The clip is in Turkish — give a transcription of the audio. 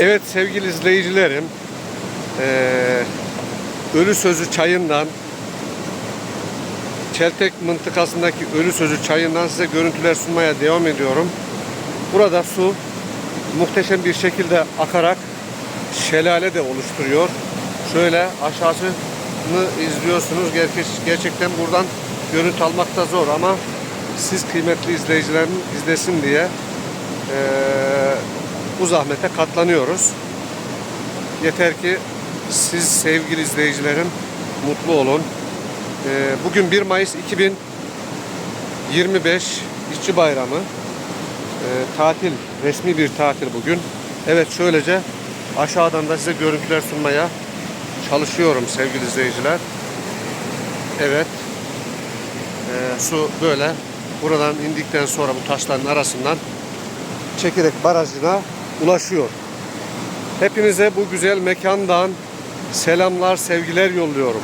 Evet sevgili izleyicilerim, eee, Ölü Sözü çayından, Çeltek mıntıkasındaki Ölü Sözü çayından size görüntüler sunmaya devam ediyorum. Burada su muhteşem bir şekilde akarak şelale de oluşturuyor. Şöyle aşağısını izliyorsunuz. Gerçek- Gerçekten buradan görüntü almak da zor ama siz kıymetli izleyicilerim izlesin diye eee, bu zahmete katlanıyoruz. Yeter ki siz sevgili izleyicilerim mutlu olun. Eee, bugün 1 Mayıs 2025 İşçi Bayramı. Eee, tatil, resmi bir tatil bugün. Evet şöylece aşağıdan da size görüntüler sunmaya çalışıyorum sevgili izleyiciler. Evet. Eee, su böyle buradan indikten sonra bu taşların arasından Çekerek Barajı'na ulaşıyor. Hepinize bu güzel mekandan selamlar, sevgiler yolluyorum.